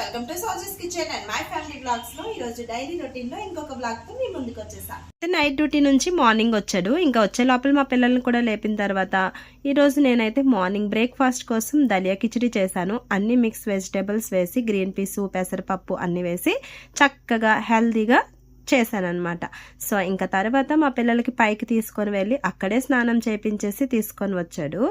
Welcome to సోజెస్ kitchen and my family బ్లాగ్స్లో ఈ రోజు డైలీ రొటీన్లో ఇంకొక బ్లాగ్తో మీ ముందుకు వచ్చేసాం. నైట్ డ్యూటీ నుంచి మార్నింగ్ వచ్చాడు. ఇంకా వచ్చే లోపల మా పిల్లల్ని కూడా లేపిన తర్వాత ఈ రోజు నేనైతే మార్నింగ్ బ్రేక్ఫాస్ట్ కోసం దలియా కిచడీ చేశాను. అన్ని మిక్స్ వెజిటేబుల్స్ వేసి గ్రీన్ పీసు పెసరపప్పు అన్ని వేసి చక్కగా హెల్దీగా చేశానన్నమాట. సో ఇంకా తర్వాత మా పిల్లలకి పైకి తీసుకొని వెళ్ళి అక్కడే స్నానం చేపించేసి తీసుకొని వచ్చాడు.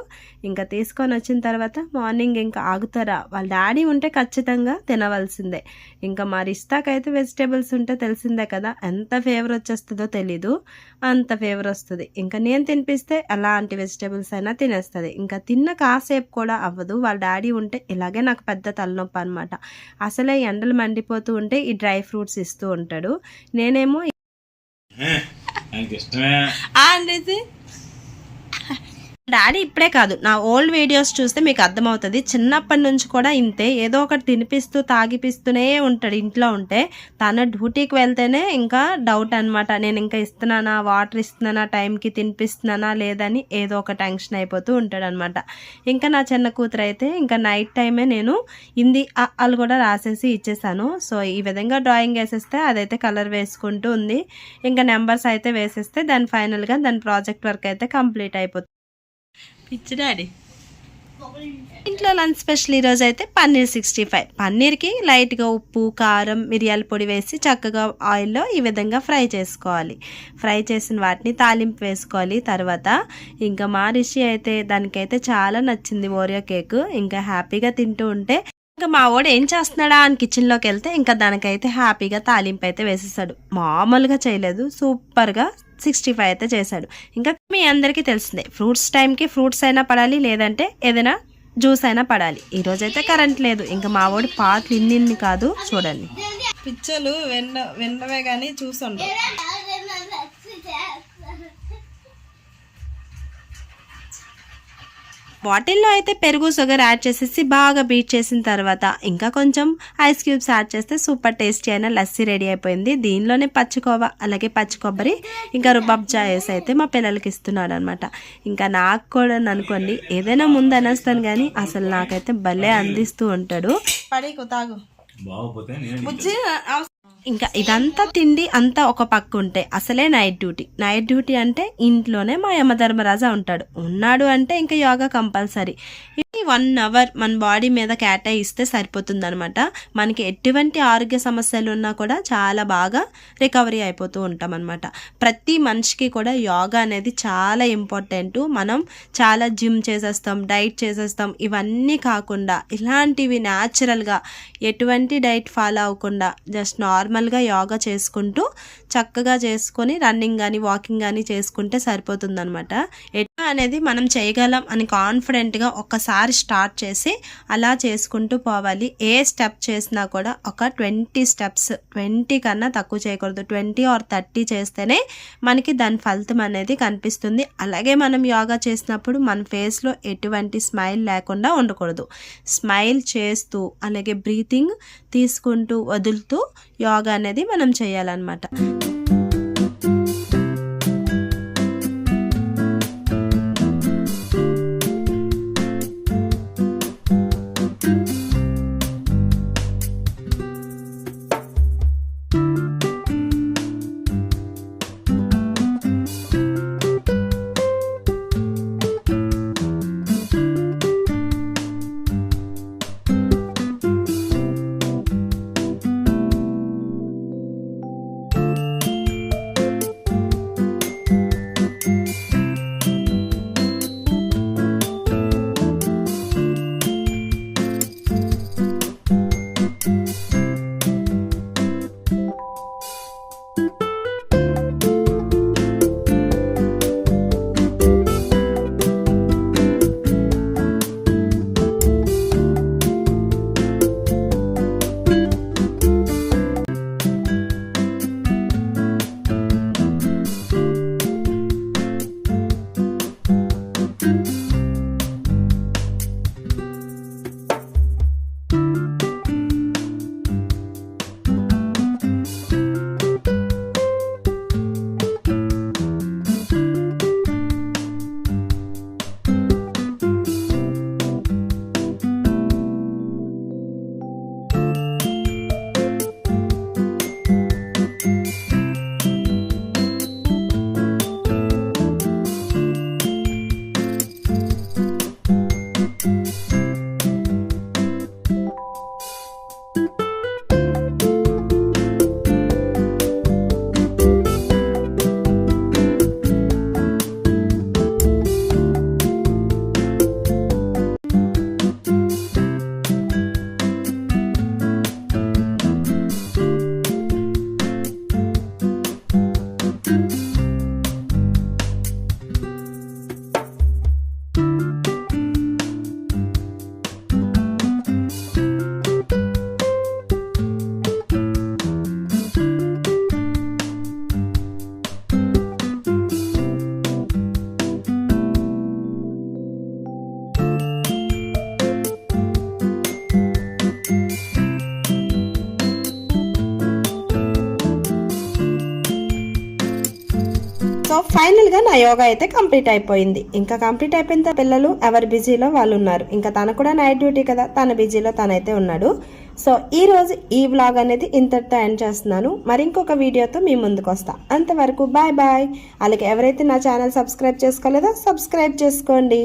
ఇంకా తీసుకొని వచ్చిన తర్వాత మార్నింగ్ ఇంకా ఆగుతారా? వాళ్ళ డాడీ ఉంటే ఖచ్చితంగా తినవలసిందే. ఇంకా మా రిస్తాకైతే వెజిటేబుల్స్ ఉంటే తెలిసిందే కదా ఎంత ఫేవర్ వచ్చేస్తుందో తెలీదు అంత ఫేవర్ వస్తుంది. ఇంకా నేను తినిపిస్తే ఎలాంటి వెజిటేబుల్స్ అయినా తినేస్తుంది. ఇంకా తిన్న కాసేపు కూడా అవ్వదు. వాళ్ళ డాడీ ఉంటే ఇలాగే నాకు పెద్ద తలనొప్పి అనమాట అసలే ఎండలు మండిపోతూ ఉంటే ఈ డ్రై ఫ్రూట్స్ ఇస్తూ ఉంటాడు. నేను నేనేమో ఆయనకి ఇష్టమే అనేసి డాడీ ఇప్పుడే కాదు. నా ఓల్డ్ వీడియోస్ చూస్తే మీకు అర్థమవుతుంది. చిన్నప్పటి నుంచి కూడా ఇంతే. ఏదో ఒకటి తినిపిస్తూ తాగిపిస్తూనే ఉంటాడు. ఇంట్లో ఉంటే తన డ్యూటీకి వెళ్తేనే ఇంకా డౌట్ అనమాట నేను ఇంకా ఇస్తున్నానా? వాటర్ ఇస్తున్నానా? టైంకి తినిపిస్తున్నానా? లేదని ఏదో ఒక టెన్షన్ అయిపోతూ ఉంటాడు అనమాట ఇంకా నా చిన్న కూతురు అయితే ఇంకా నైట్ టైమే నేను ఇంది వాళ్ళు కూడా రాసేసి ఇచ్చేసాను. సో ఈ విధంగా డ్రాయింగ్ వేసేస్తే అదైతే కలర్ వేసుకుంటూ ఉంది. ఇంకా నెంబర్స్ అయితే వేసేస్తే దాని ఫైనల్గా దాని ప్రాజెక్ట్ వర్క్ అయితే కంప్లీట్ అయిపోతుంది. పిచ్చి డాడీ ఇంట్లో లంచ్ స్పెషల్ ఈరోజు అయితే పన్నీర్ సిక్స్టీ ఫైవ్ పన్నీర్కి లైట్గా ఉప్పు కారం మిరియాల పొడి వేసి చక్కగా ఆయిల్లో ఈ విధంగా ఫ్రై చేసుకోవాలి. ఫ్రై చేసిన వాటిని తాలింపు వేసుకోవాలి. తర్వాత ఇంకా మా రిషి అయితే దానికైతే చాలా నచ్చింది ఓరియో కేక్. ఇంకా హ్యాపీగా తింటూ ఉంటే ఇంకా మా వాడు ఏం చేస్తున్నాడా అని కిచెన్లోకి వెళ్తే ఇంకా దానికైతే హ్యాపీగా తాలింపు అయితే వేసేసాడు. మామూలుగా చేయలేదు. సూపర్గా సిక్స్టీ ఫైవ్ అయితే చేశాడు. ఇంకా మీ అందరికీ తెలిసిందే ఫ్రూట్స్ టైంకి ఫ్రూట్స్ అయినా పడాలి లేదంటే ఏదైనా జ్యూస్ అయినా పడాలి. ఈ రోజైతే కరెంట్ లేదు. ఇంకా మా వాడు పాటలు ఇన్ని కాదు చూడండి. పిచ్చలు వెన్న వెన్నవే కానీ చూసండు బాటిల్లో అయితే పెరుగు షుగర్ యాడ్ చేసేసి బాగా బీట్ చేసిన తర్వాత ఇంకా కొంచెం ఐస్ క్యూబ్స్ యాడ్ చేస్తే సూపర్ టేస్టీ అయిన లస్సీ రెడీ అయిపోయింది. దీనిలోనే పచ్చికోవ అలాగే పచ్చి కొబ్బరి ఇంకా రుబాబ్జా వేసి అయితే మా పిల్లలకి ఇస్తున్నాడు అనమాట ఇంకా నాకు కూడా అనుకోండి ఏదైనా ముందు అనేస్తాను కానీ అసలు నాకైతే భలే అందిస్తూ ఉంటాడు. తాగు. ఇంకా ఇదంతా తిండి అంతా ఒక పక్క ఉంటే అసలే నైట్ డ్యూటీ నైట్ డ్యూటీ అంటే ఇంట్లోనే మా యమధర్మరాజా ఉంటాడు. ఉన్నాడు అంటే ఇంకా యోగా కంపల్సరీ. వన్ అవర్ మన బాడీ మీద కేటాయిస్తే సరిపోతుంది అనమాట మనకి ఎటువంటి ఆరోగ్య సమస్యలు ఉన్నా కూడా చాలా బాగా రికవరీ అయిపోతూ ఉంటాం అనమాట ప్రతి మనిషికి కూడా యోగా అనేది చాలా ఇంపార్టెంట్ మనం చాలా జిమ్ చేసేస్తాం డైట్ చేసేస్తాం. ఇవన్నీ కాకుండా ఇలాంటివి న్యాచురల్గా ఎటువంటి డైట్ ఫాలో అవ్వకుండా జస్ట్ నార్మల్గా యోగా చేసుకుంటూ చక్కగా చేసుకొని రన్నింగ్ కానీ వాకింగ్ కానీ చేసుకుంటే సరిపోతుందనమాట ఎట్లా అనేది మనం చేయగలం అని కాన్ఫిడెంట్గా ఒక్కసారి స్టార్ట్ చేసి అలా చేసుకుంటూ పోవాలి. ఏ స్టెప్ చేసినా కూడా ఒక ట్వంటీ స్టెప్స్ ట్వంటీ కన్నా తక్కువ చేయకూడదు. ట్వంటీ ఆర్ థర్టీ చేస్తేనే మనకి దాని ఫలితం అనేది కనిపిస్తుంది. అలాగే మనం యోగా చేసినప్పుడు మన ఫేస్లో ఎటువంటి స్మైల్ లేకుండా ఉండకూడదు. స్మైల్ చేస్తూ అలాగే బ్రీతింగ్ తీసుకుంటూ వదులుతూ యోగా అనేది మనం చేయాలన్నమాట. ఫైనల్గా నా యోగా అయితే కంప్లీట్ అయిపోయింది. ఇంకా కంప్లీట్ అయిపోయిన తర్వాత పిల్లలు ఎవరి బిజీలో వాళ్ళు ఉన్నారు ఇంకా తన కూడా నైట్ డ్యూటీ కదా తన బిజీలో తనైతే ఉన్నాడు. సో ఈ రోజు ఈ వ్లాగ్ అనేది ఇంతటితో ఎండ్ చేస్తున్నాను. మరి ఇంకొక వీడియోతో మీ ముందుకు వస్తా. అంతవరకు బాయ్ బాయ్. అలాగే ఎవరైతే నా ఛానల్ సబ్స్క్రైబ్ చేసుకోలేదో సబ్స్క్రైబ్ చేసుకోండి.